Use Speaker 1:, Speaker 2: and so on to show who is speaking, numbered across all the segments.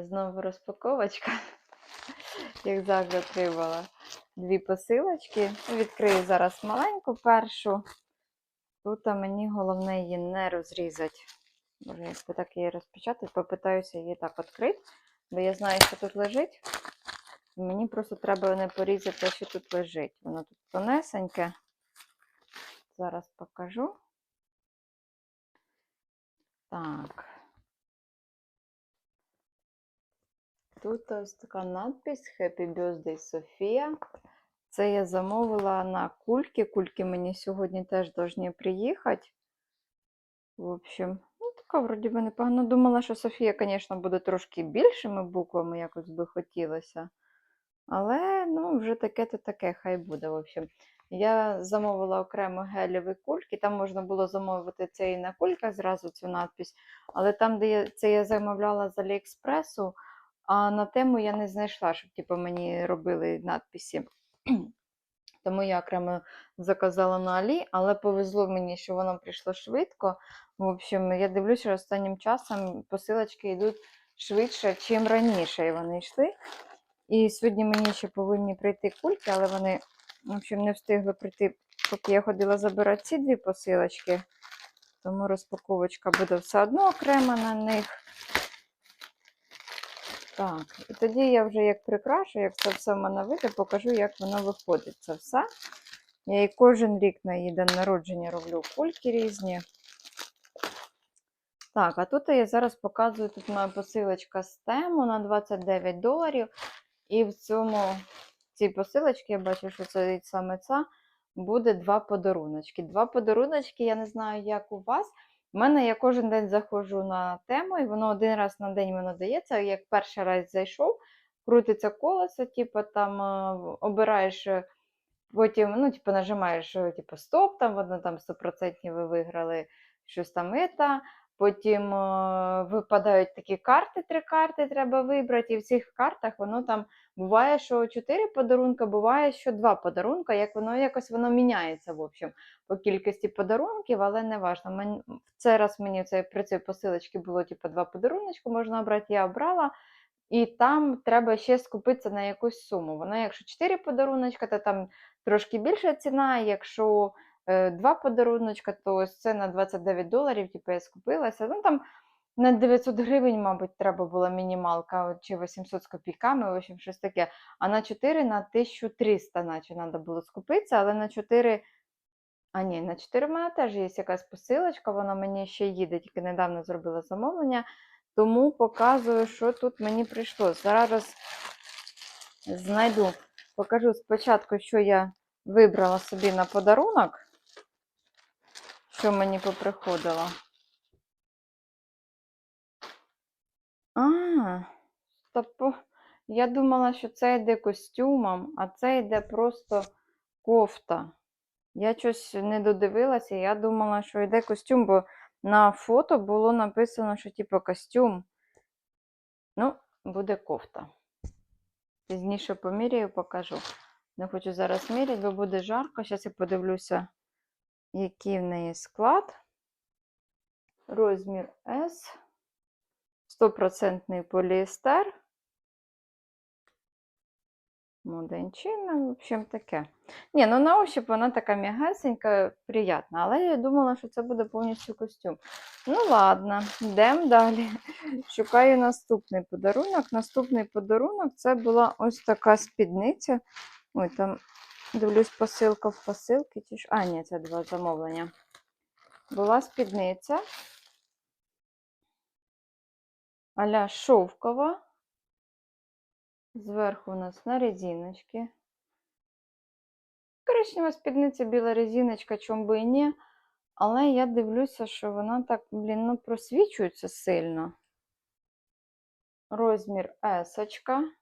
Speaker 1: мене знову розпаковочка. Як завжди отримала дві посилочки. Відкрию зараз маленьку першу. Тут мені головне її не розрізати. Може, якби так її розпечатати, попитаюся її так відкрити, бо я знаю, що тут лежить. Мені просто треба не порізати що тут лежить. Воно тут тонесеньке. Зараз покажу. Так. Тут ось така надпись Happy Birthday Софія. Це я замовила на кульки. Кульки мені сьогодні теж повинні приїхати. В общем, ну така вроді би непогано. Думала, що Софія, звісно, буде трошки більшими буквами, якось би хотілося. Але ну, вже таке-то таке, хай буде. В общем. Я замовила окремо гелеві кульки. Там можна було замовити це і на кульках зразу цю надпись. Але там, де я, це я замовляла з Аліекспресу, а на тему я не знайшла, щоб типу, мені робили надписи. Тому я окремо заказала на Алі, але повезло мені, що воно прийшло швидко. В общем, я дивлюся, що останнім часом посилочки йдуть швидше, чим раніше і вони йшли. І сьогодні мені ще повинні прийти кульки, але вони, в общем, не встигли прийти, поки я ходила забирати ці дві посилочки. Тому розпаковочка буде все одно окрема на них. Так, і тоді я вже як прикрашу, як це все в мене вийде, покажу, як воно виходить. Це все. Я і кожен рік на її день народження роблю кульки різні. Так, а тут я зараз показую, тут моя посилочка з тему на 29 доларів. І в цьому цій посилочці я бачу, що це саме ця буде два подаруночки. Два подаруночки, я не знаю, як у вас. У мене я кожен день заходжу на тему, і воно один раз на день воно дається. Як перший раз зайшов, крутиться колесо, типу там е, обираєш, е, потім ну, типу, нажимаєш е, типу, стоп, там воно там 100% ви виграли щось там ета. Потім е, випадають такі карти, три карти треба вибрати, і в цих картах воно там буває, що чотири подарунка, буває, що два подарунка, як воно якось воно міняється, в общем, по кількості подарунків, але не важливо. В цей раз мені це, при цій посилочці було типу, два подаруночки, можна обрати, я обрала. І там треба ще скупитися на якусь суму. Воно, якщо 4 подаруночка, то там трошки більша ціна. Якщо два подаруночка, то ось це на 29 доларів, типу я скупилася. Ну там на 900 гривень, мабуть, треба була мінімалка, чи 800 з копійками, в общем, щось таке. А на 4 на 1300, наче треба було скупитися, але на 4. А ні, на 4 в мене теж є якась посилочка, вона мені ще їде, тільки недавно зробила замовлення. Тому показую, що тут мені прийшло. Зараз знайду, покажу спочатку, що я вибрала собі на подарунок, що мені поприходило. А, стоп. Я думала, що це йде костюмом, а це йде просто кофта. Я щось не додивилася, я думала, що йде костюм, бо на фото було написано, що типу костюм. Ну, буде кофта. Пізніше поміряю, покажу. Не хочу зараз міряти, бо буде жарко. Зараз я подивлюся, який в неї склад. Розмір S. 100% поліестер. Моденчина, в общем, таке. Ні, ну на ощупь вона така м'ягесенька, приятна, але я думала, що це буде повністю костюм. Ну, ладно, йдемо далі. Шукаю наступний подарунок. Наступний подарунок це була ось така спідниця. Ой, там дивлюсь, посилка в посилки. Чи ж... А, ні, це два замовлення. Була спідниця. Аля шовкова. Зверху у нас на резиночці. Коричнева спідниця, біла резиночка, чому би і ні. Але я дивлюся, що вона так, блін, ну, просвічується сильно. Розмір есочка.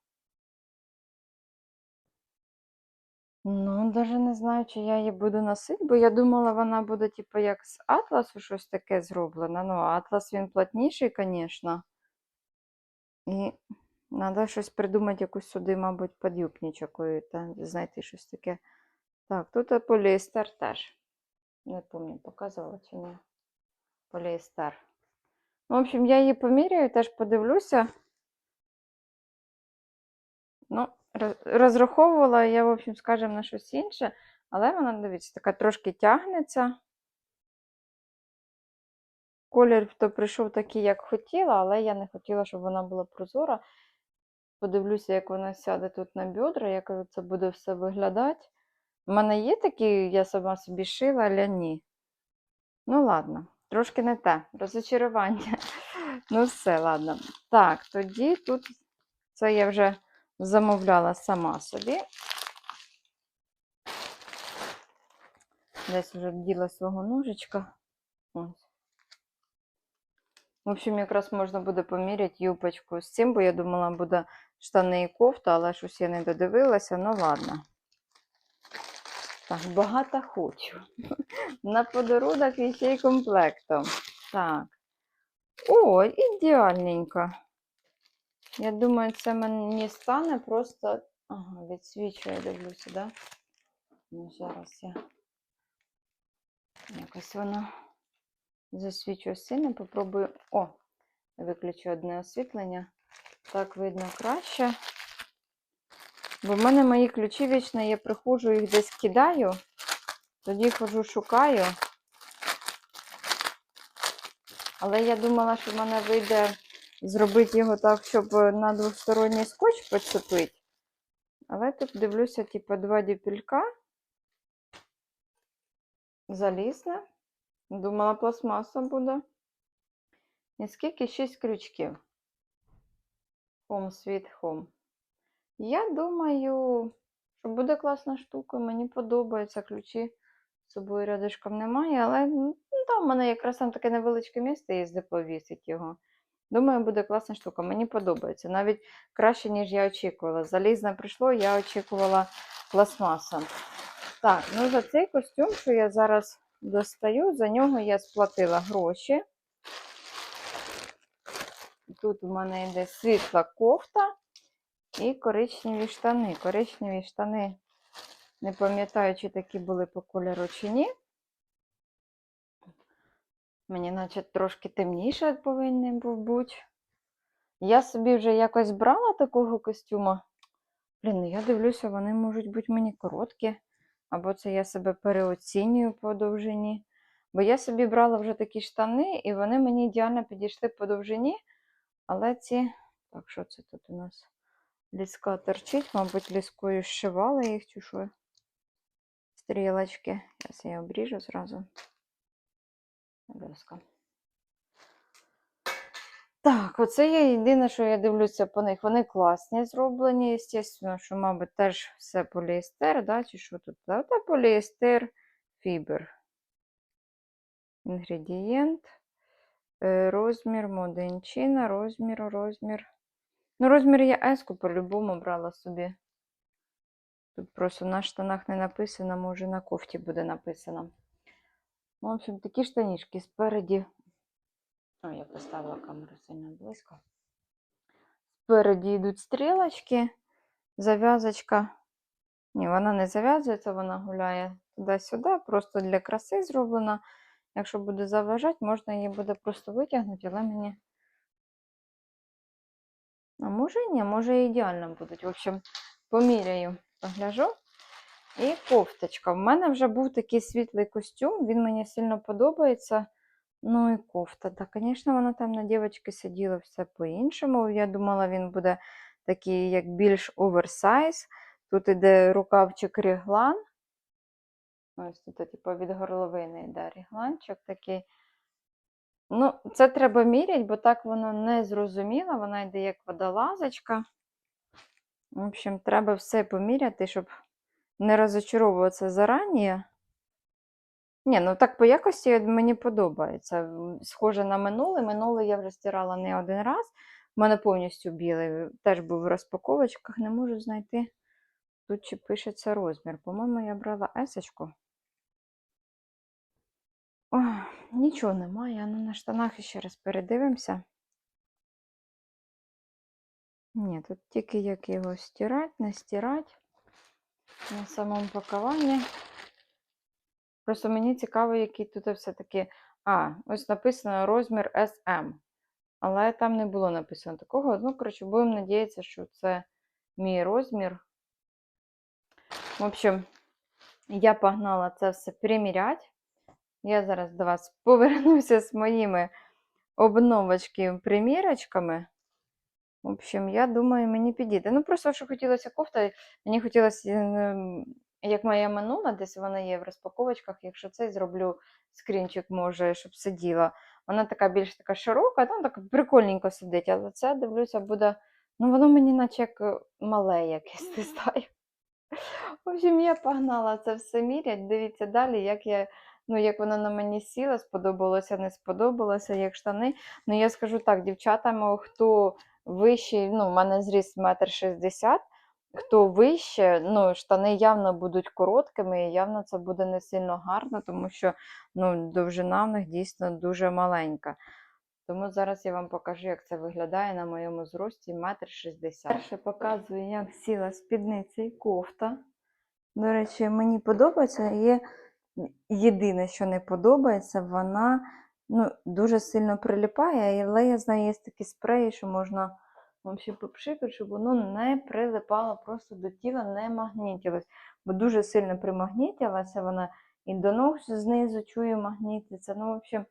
Speaker 1: Ну, навіть не знаю, чи я її буду носити, бо я думала, вона буде, типу, як з атласу щось таке зроблено. Ну, атлас він плотніший, звісно. І треба щось придумати, якусь сюди, мабуть, подюбничок, та знайти щось таке. Так, тут поліестер теж. Не пам'ятаю, показувала чи ні. Поліестер. В общем, я її поміряю, теж подивлюся. Ну, розраховувала я, в общем, скажімо, на щось інше, але вона, дивіться, така трошки тягнеться. Колір то прийшов такий, як хотіла, але я не хотіла, щоб вона була прозора. Подивлюся, як вона сяде тут на бедра, як це буде все виглядати. У мене є такі, я сама собі шила, але ні. Ну, ладно, трошки не те. Розочарування. Ну, все, ладно. Так, тоді тут це я вже замовляла сама собі. Десь вже вділа свого ножичка. Ось. В общем, якраз можна буде поміряти юбочку з цим, бо я думала, буде штани і кофта, але щось я не додивилася. Ну ладно. Так, багато хочу. На подарунок і ще й комплектом. Так. О, ідеальненько. Я думаю, це мені стане просто. Ага, відсвічує, дивлюся, да? Ну, зараз я. Якось воно засвічує сильно. Попробую. О, виключу одне освітлення. Так видно краще. Бо в мене мої ключі вічно, я приходжу, їх десь кидаю, тоді ходжу, шукаю. Але я думала, що в мене вийде зробити його так, щоб на двосторонній скотч поцепити. Але тут дивлюся, типу, два дюпілька. Залізне. Думала, пластмаса буде. І скільки? Шість крючків. Home Sweet Home. Я думаю, що буде класна штука. Мені подобається. Ключі з собою рядишком немає, але ну, там в мене якраз там таке невеличке місце є, де повісить його. Думаю, буде класна штука. Мені подобається. Навіть краще, ніж я очікувала. Залізне прийшло, я очікувала пластмаса. Так, ну за цей костюм, що я зараз достаю, за нього я сплатила гроші. Тут у мене йде світла кофта і коричневі штани. Коричневі штани, не пам'ятаю, чи такі були по кольору чи ні. Мені, наче, трошки темніше повинен був бути. Я собі вже якось брала такого костюма. Блін, ну я дивлюся, вони можуть бути мені короткі. Або це я себе переоцінюю по довжині. Бо я собі брала вже такі штани, і вони мені ідеально підійшли по довжині. Але ці. Так, що це тут у нас? Ліска торчить, мабуть, ліскою зшивала їх чи що. Стрілочки. Зараз я обріжу зразу. Ліска. Так, оце є єдине, що я дивлюся по них. Вони класні зроблені, звісно, що, мабуть, теж все поліестер, да? чи що тут? Та поліестер, фібер. Інгредієнт, е, розмір, моденчина, розмір, розмір. Ну, розмір я еску по-любому брала собі. Тут просто на штанах не написано, може на кофті буде написано. Ну, в общем, такі штанішки спереді. О, я поставила камеру сильно близько. Спереді йдуть стрілочки, зав'язочка. Ні, вона не зав'язується, вона гуляє туди-сюди, просто для краси зроблена. Якщо буде заважати, можна її буде просто витягнути, але мені. А може ні, може і ідеально будуть. В общем, поміряю, погляжу. І кофточка. В мене вже був такий світлий костюм, він мені сильно подобається. Ну і кофта. Так, звісно, вона там на дівчинки сиділа все по-іншому. Я думала, він буде такий, як більш оверсайз. Тут іде рукавчик ріглан. Ось тут, типу, від горловини йде рігланчик такий. Ну, це треба міряти, бо так воно не зрозуміло. Вона йде як водолазочка. В общем, треба все поміряти, щоб не розочаровуватися зарані. Ні, ну так по якості мені подобається. Схоже на минуле. Минуле я вже стирала не один раз. У мене повністю білий. Теж був в розпаковочках, не можу знайти. Тут чи пишеться розмір. По-моєму, я брала есочку. Ох, нічого немає. Ну, на штанах ще раз передивимося. Ні, тут тільки як його стирати, не стирати. На самому пакуванні. Просто мені цікаво, який тут все-таки. А, ось написано розмір SM. Але там не було написано такого. Ну, коротше, будемо надіятися, що це мій розмір. В общем, я погнала це все приміряти. Я зараз до вас повернуся з моїми обновочки примірочками. В общем, я думаю, мені підійде. Ну, просто що хотілося кофта, мені хотілося, ем, як моя минула, десь вона є в розпаковочках. Якщо це зроблю скрінчик, може, щоб сиділа. Вона така більш така широка, там так прикольненько сидить, але це дивлюся, буде. Ну, воно мені наче як е, мале якесь, не знаю. В общем, я погнала це все мірять. Дивіться далі, як я, ну, як воно на мені сіла, сподобалося, не сподобалося, як штани. Ну, я скажу так, дівчатам, хто вищий, ну, в мене зріст метр шістдесят, хто вище, ну, штани явно будуть короткими, і явно це буде не сильно гарно, тому що ну, довжина в них дійсно дуже маленька. Тому зараз я вам покажу, як це виглядає на моєму зрості метр шістдесят. Перше показую, як сіла спідниця і кофта. До речі, мені подобається. Є єдине, що не подобається, вона ну, дуже сильно прилипає, але я знаю, є такі спреї, що можна взагалі попшикати, щоб воно не прилипало просто до тіла, не магнітилось. Бо дуже сильно примагнітилася вона і до ног знизу чую магнітиться. Ну, в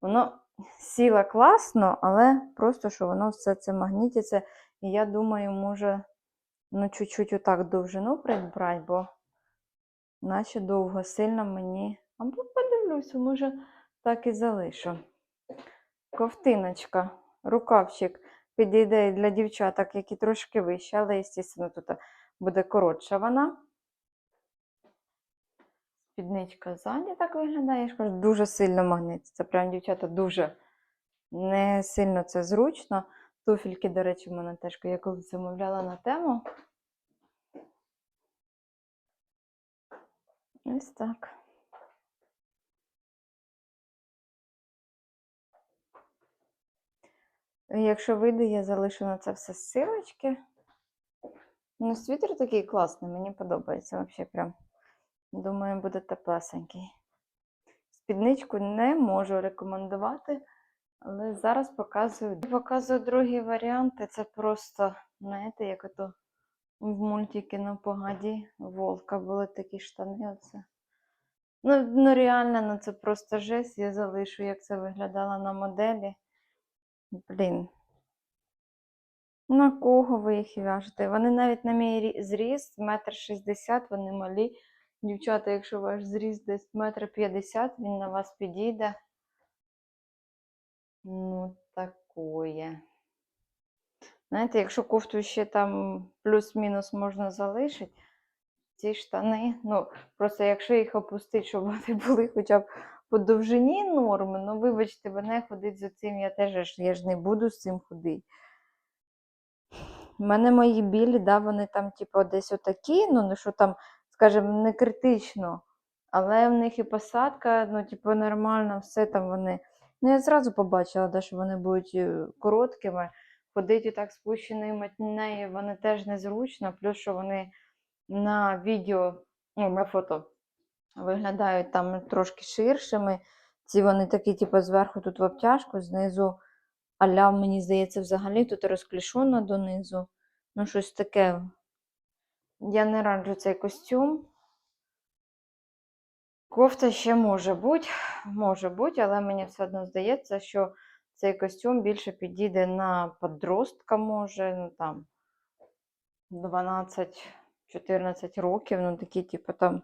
Speaker 1: воно сіла класно, але просто що воно все це магнітиться. І я думаю, може, ну, чуть-чуть отак довжину прибрати, бо наче довго сильно мені. Або подивлюся, може, так і залишу. Ковтиночка, рукавчик підійде і для дівчаток, які трошки вищі, але, звісно, тут буде коротша вона. Спідничка ззаді так виглядає. Дуже сильно магнититься. Прям, дівчата, дуже не сильно це зручно. Туфельки, до речі, в мене теж я колись замовляла на тему. Ось так. Якщо вийде, я залишу на це все ссылочки. Ну, світер такий класний, мені подобається взагалі прям. Думаю, буде теплесенький. Спідничку не можу рекомендувати, але зараз показую. Показую другий варіант. і Це просто, знаєте, як ото в мультики на погаді Волка були такі штани. Оце. Ну, ну реально, ну це просто жесть. Я залишу, як це виглядало на моделі. Блін. На кого ви їх в'яжете? Вони навіть на мій зріст, метр шістдесят, вони малі. Дівчата, якщо ваш зріст десь метр п'ятдесят, він на вас підійде. Ну, такое. Знаєте, якщо кофту ще там плюс-мінус можна залишити, ці штани, ну, просто якщо їх опустити, щоб вони були хоча б по довжині норми, ну, вибачте, мене ходить з цим, я теж я ж не буду з цим ходити. У мене мої білі, да, вони там, типу, десь отакі, ну, що там, скажімо, не критично. Але в них і посадка, ну, типу, нормально, все там вони. Ну, я зразу побачила, да, що вони будуть е, короткими. Ходити так спущеною матнею, вони теж незручно, плюс що вони на відео, ну, на фото виглядають там трошки ширшими. Ці вони такі, типу, зверху тут в обтяжку, знизу аля, мені здається, взагалі тут розклішено донизу. Ну, щось таке. Я не раджу цей костюм. Кофта ще може бути, може бути, але мені все одно здається, що цей костюм більше підійде на подростка, може, ну там 12-14 років, ну такі, типу, там,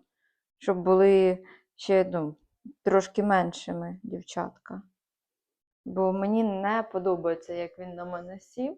Speaker 1: щоб були ще ну, трошки меншими дівчатка. Бо мені не подобається, як він на мене сів.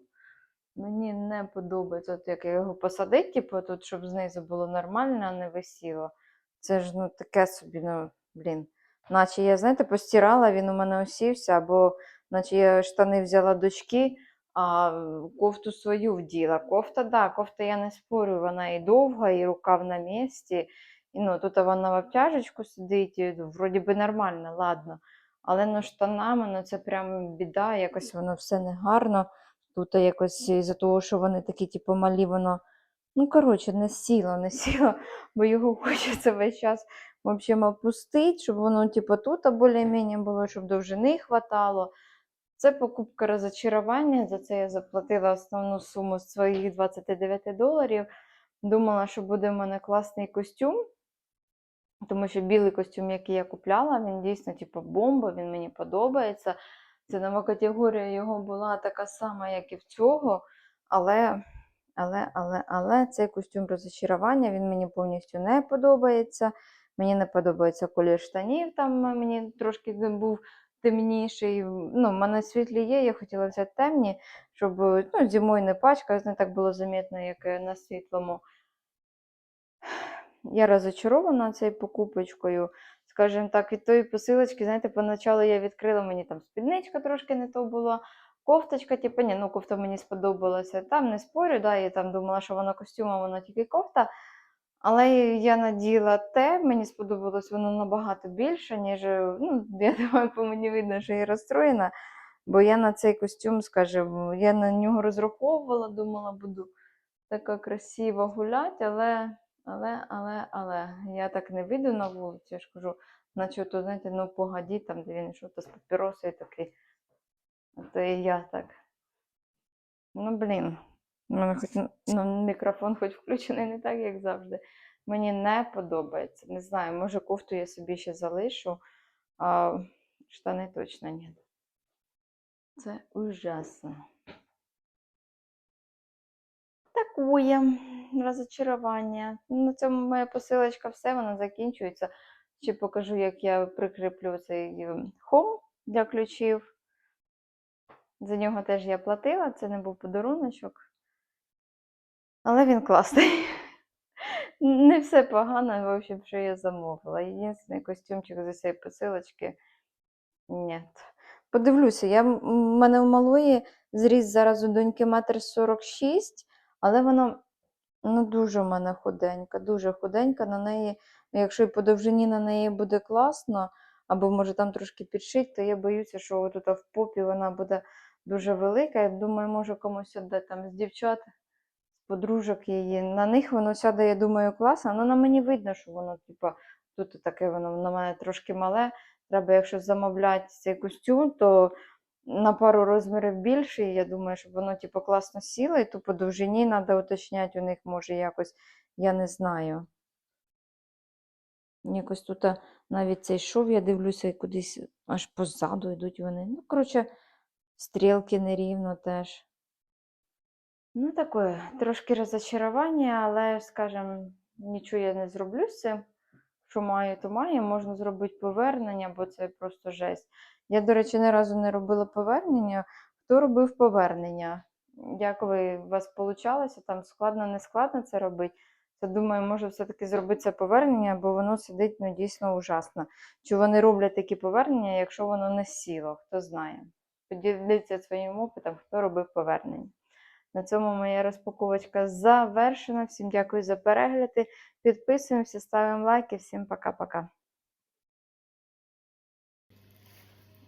Speaker 1: Мені не подобається, от як я його посадить, типу, тут, щоб знизу було нормально, а не висіло. Це ж ну таке собі, ну, блін. Наче я, знаєте, постирала, він у мене осівся, або наче я штани взяла дочки, а кофту свою вділа. Кофта, да, кофта я не спорю, вона і довга, і рукав на місці. І, ну, тут вона в обтяжечку сидить, і, вроді би нормально, ладно. Але ну, штанами, ну це прям біда, якось воно все негарно. Тут якось із-за того, що вони такі, типу, малі, воно. Ну, коротше, не сіло, не сіло, бо його хочеться весь час в опустити, щоб воно, типу, тут більш-менш було, щоб довжини хватало. Це покупка розочарування. За це я заплатила основну суму з своїх 29 доларів. Думала, що буде в мене класний костюм, тому що білий костюм, який я купляла, він дійсно типу, бомба, він мені подобається. Цінова категорія його була така сама, як і в цього. Але, але, але, але цей костюм розочарування він мені повністю не подобається. Мені не подобається колір штанів, там мені трошки був темніший. Ну, в мене світлі є, я хотіла взяти темні, щоб ну, зимою не пачкалась, не так було замітно, як на світлому. Я розочарована цією покупочкою. Скажімо так, від тої посилочки, знаєте, поначалу я відкрила, мені там спідничка трошки не то була, кофточка, типу, ні, ну кофта мені сподобалася. Там не спорю, да, я там думала, що воно костюм, а воно тільки кофта. Але я наділа те, мені сподобалось воно набагато більше, ніж, ну, я думаю, по мені видно, що я розстроєна. Бо я на цей костюм, скажімо, я на нього розраховувала, думала, буду така красиво гуляти, але, але, але, але я так не вийду на вулицю, я ж кажу, наче то, знаєте, ну погоді, там, де він то з папіросою такий. То і я так. Ну, блін. Мене хоч ну, мікрофон хоч включений не так, як завжди. Мені не подобається. Не знаю, може кофту я собі ще залишу, а штани точно ні. Це ужасно. Такує розочарування. На цьому моя посилочка все, вона закінчується. Ще покажу, як я прикріплю цей ем, хом для ключів. За нього теж я платила, це не був подаруночок. Але він класний. Не все погано, в общем, що я замовила. Єдиний костюмчик з цієї посилочки. Ні. Подивлюся, я, в мене у малої зріс зараз у доньки метр 46, але вона ну, дуже в мене худенька, дуже худенька. На неї, якщо і по довжині на неї буде класно, або може там трошки підшить, то я боюся, що отут в попі вона буде дуже велика. Я думаю, може комусь де там з дівчат, з подружок її. На них воно сяде, я думаю, класно. Ну на мені видно, що воно, типа, тут таке воно на мене трошки мале. Треба, якщо замовляти цей костюм, то на пару розмірів більше. і Я думаю, щоб воно типу, класно сіло, і то по довжині треба уточняти у них, може, якось, я не знаю. Якось тут навіть цей шов, я дивлюся, і кудись аж позаду йдуть вони. Ну, коротше, стрілки нерівно теж. Ну, таке, трошки розочарування, але, скажімо, нічого я не зроблю з цим. Що має, то має. Можна зробити повернення, бо це просто жесть. Я, до речі, ні разу не робила повернення. Хто робив повернення? Як ви у вас получалося? Там складно, не складно це робити? То думаю, може все-таки зробити це повернення, бо воно сидить ну, дійсно ужасно. Чи вони роблять такі повернення, якщо воно не сіло, хто знає. Поділіться своїм опитом, хто робив повернення. На цьому моя розпаковочка завершена. Всім дякую за перегляди. Підписуємося, ставимо лайки. Всім пока-пока.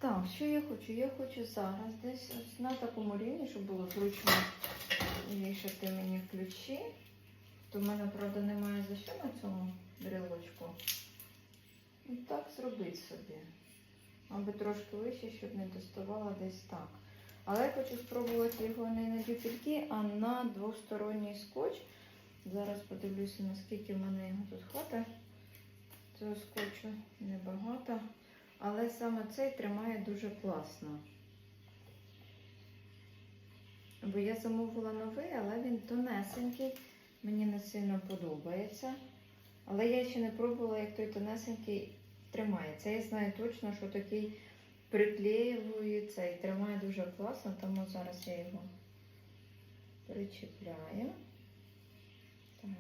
Speaker 1: Так, що я хочу? Я хочу зараз десь ось на такому рівні, щоб було зручно вішати мені ключі. То в мене, правда, немає за що на цьому брелочку. І так зробити собі. Аби трошки вище, щоб не доставала десь так. Але я хочу спробувати його не на дюбельки, а на двосторонній скотч. Зараз подивлюся, наскільки в мене його тут хватить. Цього скотчу небагато. Але саме цей тримає дуже класно. Бо я замовила новий, але він тонесенький. Мені не сильно подобається. Але я ще не пробувала, як той тонесенький тримається. Я знаю точно, що такий приклеюється і тримає дуже класно, тому зараз я його причіпляю. Так.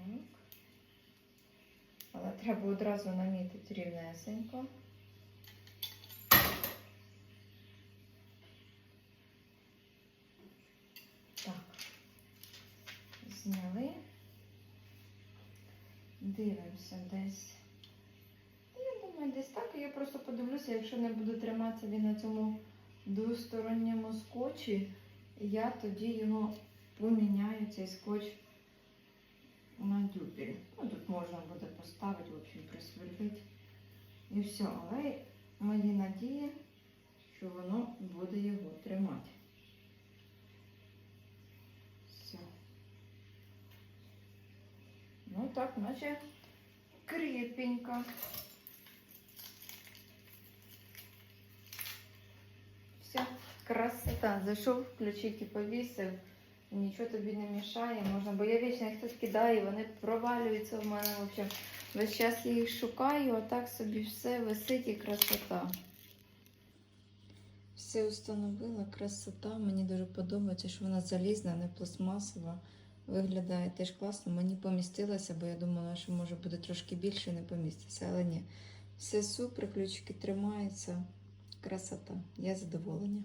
Speaker 1: Але треба одразу намітити рівнесенько. Так. Зняли. Дивимося десь. Я думаю, десь так. Я просто подивлюся, якщо не буду триматися він на цьому двосторонньому скотчі, я тоді його поміняю, цей скотч на дюбель. Ну, тут можна буде поставити, в общем, присверлити. І все. Але мої надії, що воно буде його тримати. Все. Ну так, наче крепенько. Все, красота. Зайшов, ключик і повісив. Нічого тобі не мішає, можна, бо я вічно їх тут кидаю, вони провалюються в мене. В общем, весь час я їх шукаю, а так собі все висить і красота. Все установила, красота. Мені дуже подобається, що вона залізна, не пластмасова. Виглядає теж класно. Мені помістилося, бо я думала, що може буде трошки більше не поміститься. Але ні. Все супер, ключики тримаються. Красота. Я задоволена.